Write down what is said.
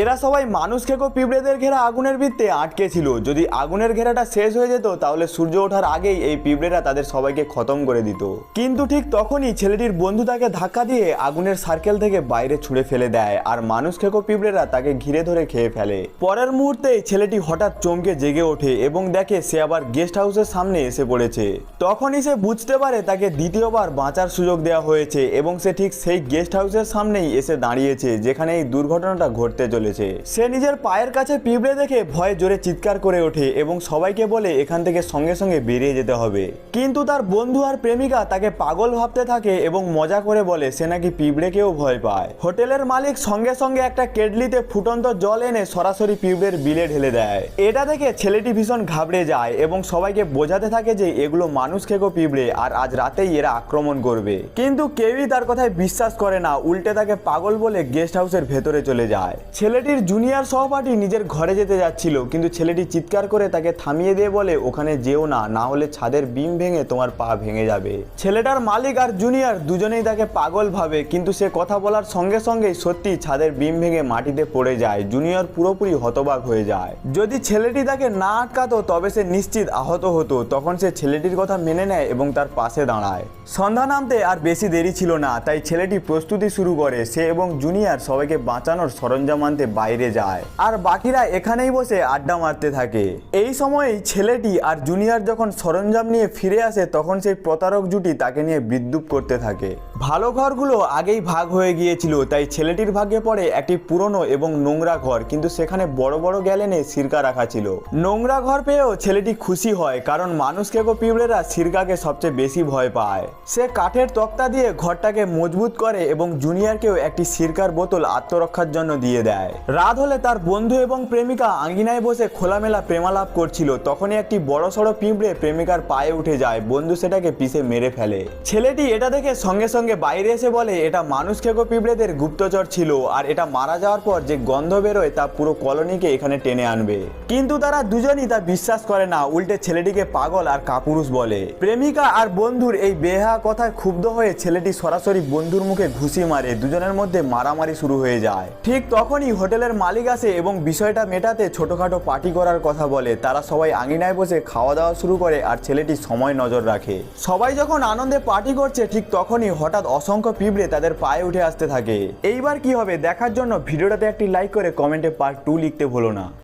এরা সবাই মানুষ খেকো পিঁপড়েদের ঘেরা আগুনের ভিত্তে আটকে ছিল। যদি আগুনের ঘেরাটা শেষ হয়ে যেত, তাহলে সূর্য ওঠার আগেই এই পিঁপড়েরা তাদের সবাইকে খতম করে দিত। কিন্তু ঠিক তখনই ছেলেটির বন্ধু তাকে ধাক্কা দিয়ে আগুনের সার্কেল থেকে বাইরে ছুঁড়ে ফেলে দেয় আর মানুষ খেকো পিঁপড়েরা তাকে ঘিরে ধরে খেয়ে ফেলে। পরের মুহূর্তেই ছেলেটি হঠাৎ চমকে জেগে ওঠে এবং দেখে সে আবার গেস্ট হাউসের সামনে এসে পড়েছে। তখনই সে বুঝতে পারে তাকে দ্বিতীয়বার বাঁচার সুযোগ দেওয়া হয়েছে এবং সে ঠিক সেই গেস্ট হাউসের সামনেই এসে দাঁড়িয়েছে, যেখানে এই দুর্ঘটনাটা ঘটতে চলেছে। সে নিজের পায়ের কাছে পিঁপড়ে দেখে ভয়ে জোরে চিৎকার করে ওঠে এবং সবাইকে বলে এখান থেকে সঙ্গে সঙ্গে বেরিয়ে যেতে হবে। কিন্তু তার বন্ধু আর প্রেমিকা তাকে পাগল ভাবতে থাকে এবং মজা করে বলে, সে নাকি পিঁপড়েকেও ভয় পায়। হোটেলের মালিক সঙ্গে সঙ্গে একটা কেটলিতে ফুটন্ত জল এনে সরাসরি পিঁপড়ের বিলে ঢেলে দেয়। এটা দেখে ছেলেটি ভীষণ ঘাবড়ে যায় এবং সবাইকে বোঝাতে থাকে যে এগুলো মানুষ খেকো পিঁপড়ে আর আজ রাতেই এরা আক্রমণ করবে। কিন্তু কেউই তার কথায় বিশ্বাস করে না, উল্টে তাকে পাগল বলে গেস্ট হাউসের ভেতরে চলে যায়। ছেলেটির জুনিয়র সহপাঠী নিজের ঘরে যেতে যাচ্ছিল, কিন্তু ছেলেটি চিৎকার করে তাকে থামিয়ে দিয়ে বলে, ওখানে যেও না না হলে ছাদের বিম ভেঙে তোমার পা ভেঙে যাবে। ছেলেটার মালিক আর জুনিয়র দুজনেই তাকে পাগল ভাবে, কিন্তু সে কথা বলার সঙ্গে সঙ্গেই সত্যি ছাদের বিম ভেঙে মাটিতে পড়ে যায়, জুনিয়র পুরোপুরি হতবাক হয়ে যায়। যদি ছেলেটি তাকে না আটকাতো, তবে সে নিশ্চিত আহত হতো। তখন সে ছেলেটির কথা মেনে নেয় এবং তার পাশে দাঁড়ায়। সন্ধ্যা নামতে আর বেশি দেরি ছিল না, তাই ছেলেটি প্রস্তুতি শুরু করে। সে এবং জুনিয়র সবাইকে বাঁচানোর সরঞ্জাম আনতে বাইরে যায়। আর বাকিরা এখানেই বসে আড্ডা মারতে থাকে। এই সময়েই ছেলেটি আর জুনিয়র যখন সরঞ্জাম নিয়ে ফিরে আসে, তখন সেই প্রতারক জুটি তাকে নিয়ে বিদ্রুপ করতে থাকে। ভালো ঘরগুলো আগেই ভাগ হয়ে গিয়েছিল, তাই ছেলেটির ভাগ্যে পড়ে একটি পুরনো এবং নোংরা ঘর, কিন্তু সেখানে বড় বড় গ্যালেনে সিরকা রাখা ছিল। নোংরা ঘর পেয়েও ছেলেটি খুশি হয়, কারণ মানুষ কেকো পিঁপড়েরা সিরকাকে সবচেয়ে বেশি ভয় পায়। সে কাঠের তক্তা দিয়ে ঘরটাকে মজবুত করে এবং জুনিয়রকেও একটি সিরকার বোতল আত্মরক্ষার জন্য দিয়ে। দেয় রাত হলে তার বন্ধু এবং প্রেমিকা আঙ্গিনায় বসে খোলামেলা প্রেমালাপ করছিল। তখনই একটি বড় সড়ো পিঁপড়ে প্রেমিকার পায়ে উঠে যায়। বন্ধু সেটাকে পিষে মেরে ফেলে। ছেলেটি এটা দেখে সঙ্গে সঙ্গে বাইরে এসে বলে, এটা মানুষ খেকো পিঁপড়েদের গুপ্তচর ছিল আর এটা মারা যাওয়ার পর যে গন্ধ বেরোয় তা পুরো কলোনিকে এখানে টেনে আনবে। কিন্তু তারা দুজনই তা বিশ্বাস করে না। উল্টে ছেলেটিকে পাগল আর কাপুরুষ বলে। প্রেমিকা আর বন্ধুর এই বেহা কথায় ক্ষুব্ধ হয়ে ছেলেটি সরাসরি বন্ধুর মুখে ঘুষি মারে। দুজনের মধ্যে মারামারি শুরু হয়ে যায়। ঠিক তখনই হোটেলের মালিক আসে এবং বিষয়টা মেটাতে ছোটোখাটো পার্টি করার কথা বলে। তারা সবাই আঙিনায় বসে খাওয়া দাওয়া শুরু করে আর ছেলেটি সময় নজর রাখে। সবাই যখন আনন্দে পার্টি করছে, ঠিক তখনই হঠাৎ অসংখ্য পিঁপড়ে তাদের পায়ে উঠে আসতে থাকে। এইবার কি হবে? দেখার জন্য ভিডিওটাতে একটি লাইক করে কমেন্টে পার্ট টু লিখতে ভুলো না।